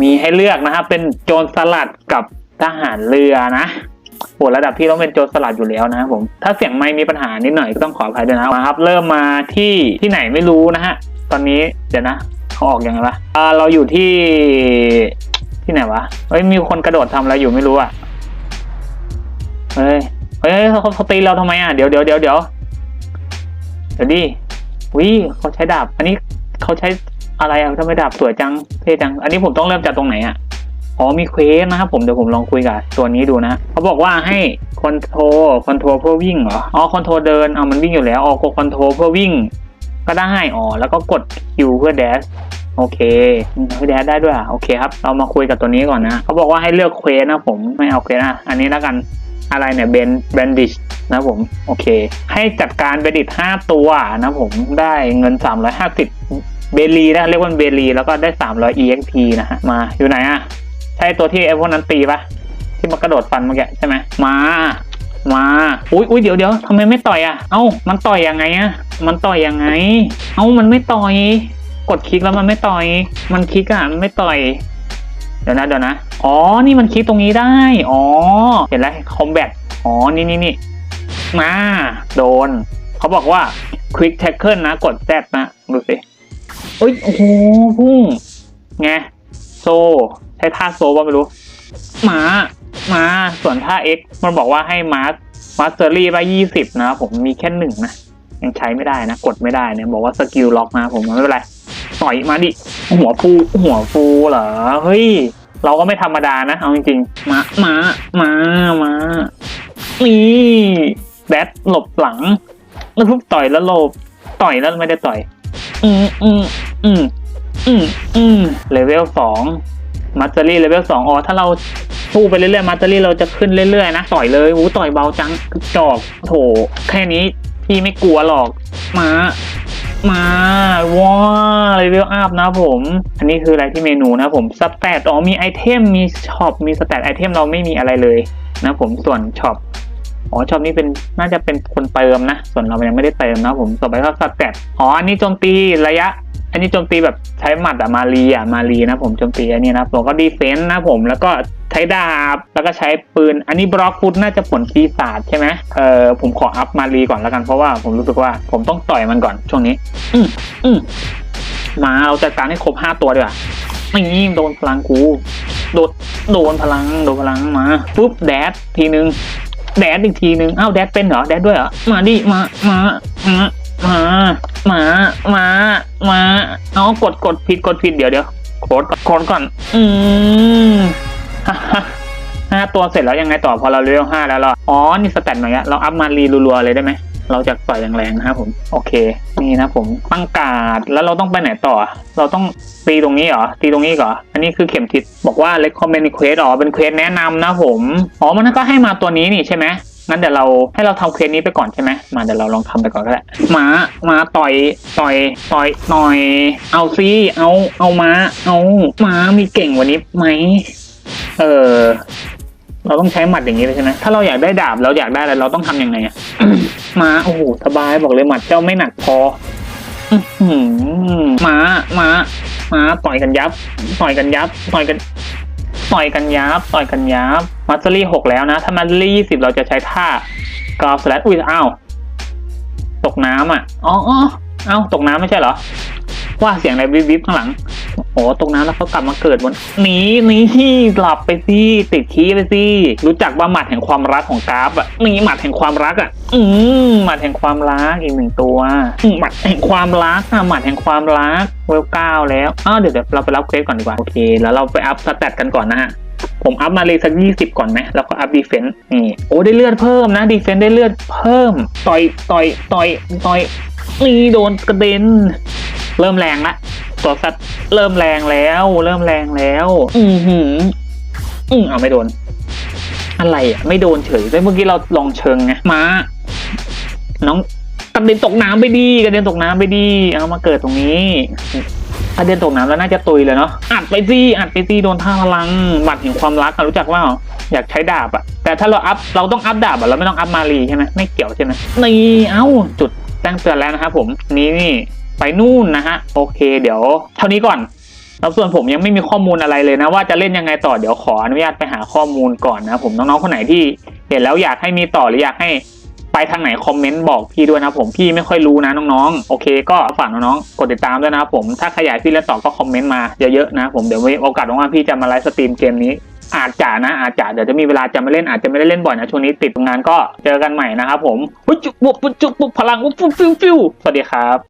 มีให้เลือกนะครับ เป็นโจรสลัดกับทหารเรือนะโหระดับที่ต้องเป็นโจรสลัดอยู่แล้วนะครับผมถ้าเสียงไม่มีปัญหานิดหน่อยก็ต้องขออภัยด้วยนะครับ เริ่มมาที่ที่ไหนไม่รู้นะฮะตอนนี้เดี๋ยวนะเขาออกยังไงวะเราอยู่ที่ที่ไหนวะเฮ้ยมีคนกระโดดทำอะไรอยู่ไม่รู้อะเฮ้ยเฮ้ยเขาเขาตีเราทำไมอะเดี๋ยวเดี๋ยวเดี๋ยวเดี๋ยวเดี๋ยวดิวิเขาใช้ดาบ อันนี้เขาใช้ อะไรอะทำไมดาบสวยจังเท่จัง อันนี้ผมต้องเริ่มจากตรงไหนอะอ๋อมีเควสนะครับผมเดี๋ยวผมลองคุยกับตัวนี้ดูนะเขาบอกว่าให้คอนโทรคอนโทรเพื่อวิ่งเหรออ๋อคอนโทรเดินเอามันวิ่งอยู่แล้วอ๋อกดคอนโทรเพื่อวิ่ง ก็ได้อ๋อแล้วก็กด Q เพื่อ dash โอเคเพื่อ dash ได้ด้วยอะโอเคครับ เรามาคุยกับตัวนี้ก่อนนะเขาบอกว่าให้เลือกเควสนะผมไม่เอาเควสอะอันนี้แล้วกันอะไรเนี่ยเบนเบนดิชนะผมโอเค ให้จัดการเบนดิชห้าตัวนะผมได้เงิน 350 เบลีนะเรียกว่าเบลีแล้วก็ได้ 300 EXP นะฮะมาอยู่ไหนอะ ใช่ตัวที่ไอ้พวกนั้นตีปะที่มันกระโดดฟันเมื่อกี้ใช่ไหมมามาอุ้ยอุ้ยเดี๋ยวเดี๋ยวทำไมไม่ต่อยอะ เอ้า มันต่อยยังไงอะ มันต่อยยังไง เอ้า มันไม่ต่อย กดคลิกแล้วมันไม่ต่อย มันคลิกอะมันไม่ต่อย เดี๋ยวนะเดี๋ยวนะ อ๋อ นี่มันคลิกตรงนี้ได้ อ๋อ เห็นแล้วคอมแบท อ๋อ นี่นี่นี่ มา โดน เขาบอกว่า quick tackle นะ กด Z นะ ดูสิ เอ้ยโอ้โหพุ่งไงโซ ใช้ท่าโซว่าไม่รู้หมาหมาส่วนท่า X มันบอกว่าให้มาร์มาสเตอรี่ไปยี่สิบนะครับผมมีแค่หนึ่งนะ ยังใช้ไม่ได้นะ กดไม่ได้เนี่ย บอกว่าสกิลล็อกนะผมไม่เป็นไรต่อยมาดิ หัวฟูหัวฟูเหรอ เฮ้ย เราก็ไม่ธรรมดานะ เอาจริงๆ มามามามานี่แบทหลบหลัง แล้วทุบต่อยแล้วหลบต่อยแล้วไม่ได้ต่อย อืมอืมอืมอืมอืมเลเวลสองมัตเตอรี่เลเวลสองอ๋อถ้าเราสู้ไปเรื่อยๆมัตเตอรี่เราจะขึ้นเรื่อยๆนะต่อยเลยอู้ต่อยเบาจังจอกโถแค่นี้พี่ไม่กลัวหรอกมา มาว้าเลเวลอัพนะผม อันนี้คืออะไรที่เมนูนะผมสแตทอ๋อมีไอเทมมีช็อปมีสแตทไอเทมเราไม่มีอะไรเลยนะผมส่วนช็อป อ๋อช็อปนี้เป็นน่าจะเป็นคนเติมนะ ส่วนเรายังไม่ได้เติมนะผมต่อไปก็สแตทอ๋ออันนี้โจมตีระยะ อันนี้โจมตีแบบใช้หมัดอะมารีอะมารีนะผมโจมตีอันนี้นะผมก็ดีเฟนส์นะผมแล้วก็ใช้ดาบแล้วก็ใช้ปืน อันนี้บล็อกฟุตน่าจะผลปีศาจใช่ไหมเออผมขออัพมารีก่อนแล้วกันเพราะว่าผมรู้สึกว่าผมต้องต่อยมันก่อนช่วงนี้ อืมอืมมาเราจัดการให้ครบห้าตัวดีกว่านี่โดนพลังกูโดนโดนพลังโดนพลังมาปุ๊บแดดทีนึง แดดอีกทีนึงเอ้าแดดเป็นเหรอแดดด้วยเหรอมาดิมามามามามามามาเอากดกดผิดกดผิดเดี๋ยวเดี๋ยวกดกดก่อน อืมห้าตัวเสร็จแล้วยังไงต่อพอเราเลเวลห้าแล้วเราอ๋อนี่สแตทหน่อนกันเราอัพมารีรัวๆเลยได้ไหม เราจะต่อยแรงๆนะครับผมโอเค นี่นะผมตั้งการ์ดแล้วเราต้องไปไหนต่อ เราต้องตีตรงนี้เหรอตีตรงนี้เหรออันนี้คือเข็มทิศบอกว่า recommend quest อ๋อเป็นเควสแนะนำนะผมอ๋อมันก็ให้มาตัวนี้นี่ใช่ไหมงั้นเดี๋ยวเราให้เราทำเควสนี้ไปก่อนใช่ไหมมาเดี๋ยวเราลองทำไปก่อนก็ได้มามาต่อยต่อยต่อยหน่อย เอาซิเอาเอามาเอามามีเก่งกว่านี้ไหมเออ เราต้องใช้หมัดอย่างนี้เลยใช่ไหมถ้าเราอยากได้ดาบเราอยากได้อะไรเราต้องทำยังไงอะมาโอ้โหสบายบอกเลยหมัดเจ้าไม่หนักพออื้อหือมามามาต่อยกันยับ ต่อยกันยับ ต่อยกัน ต่อยกันยับ ต่อยกันยับมัตเตอรี่หกแล้วนะ ถ้ามัตเตอรี่ยี่สิบเราจะใช้ท่ากราฟสแลชอุ้ยอ้าวตกน้ำอะ อ๋ออ๋อเอ้าตกน้ำไม่ใช่เหรอ ว่าเสียงอะไรวิบวิบข้างหลัง โอ้ตกน้ำแล้วเขากลับมาเกิดบนหนีหนีหลับไปสิติดขี้ไปสิรู้จักว่าหมัดแห่งความรักของกราฟอะนี่หมัดแห่งความรักอะ อืมหมัดแห่งความรักอีกหนึ่งตัวหมัดแห่งความรักอะหมัดแห่งความรักเวลเก้าแล้วอ้าวเดี๋ยวเดี๋ยวเราไปรับเควสก่อนดีกว่าโอเค แล้วเราไปอัพสแตทกันก่อนนะฮะผมอัพมาเลยสักยี่สิบก่อนไหมแล้วก็อัพดีเฟนต์นี่โอ้ได้เลือดเพิ่มนะดีเฟนต์ได้เลือดเพิ่ม ต่อยต่อยต่อยต่อยนี่โดนกระเด็น เริ่มแรงละ ตัวสัตว์เริ่มแรงแล้ว เริ่มแรงแล้ว อือหือ อือเอาไม่โดน อะไรอะ ไม่โดนเฉยเลยเมื่อกี้เราลองเชิงไงมาน้องกระเด็นตกน้ำไปดีกระเด็นตกน้ำไปดีเอามาเกิดตรงนี้กระเด็นตกน้ำแล้วน่าจะตุยเลยเนาะอัดไปสิอัดไปสิโดนท่าพลังบัตรแห่งความรักอะรู้จักว่าอยากใช้ดาบอะแต่ถ้าเราอัพเราต้องอัพดาบอะเราไม่ต้องอัพมารีใช่ไหมไม่เกี่ยวใช่ไหมนี่เอ้าจุดแจ้งเตือนแล้วนะครับผมนี่ ไปนู่นนะฮะโอเค เดี๋ยว เท่านี้ก่อนแล้วส่วนผมยังไม่มีข้อมูลอะไรเลยนะ ว่าจะเล่นยังไงต่อเดี๋ยวขออนุญาตไปหาข้อมูลก่อนนะผมน้องๆคนไหนที่เห็นแล้วอยากให้มีต่อหรืออยากให้ไปทางไหนคอมเมนต์บอกพี่ด้วยนะผมพี่ไม่ค่อยรู้นะน้องๆโอเคก็ฝากน้องๆกดติดตามด้วยนะผมถ้าขยายพี่เล่นต่อก็คอมเมนต์มาเยอะๆนะผมเดี๋ยวมีโอกาสว่างๆพี่จะมาไลฟ์สตรีมเกมนี้อาจจะนะอาจจะเดี๋ยวจะมีเวลาจะมาเล่นอาจจะไม่ได้เล่นบ่อยนะช่วงนี้ติดงานก็เจอกันใหม่นะครับผมอุ๊ยจุ๊บปุ๊บจุ๊บปุ๊บพลังอุ๊บฟิวฟิวสวัสดีครับ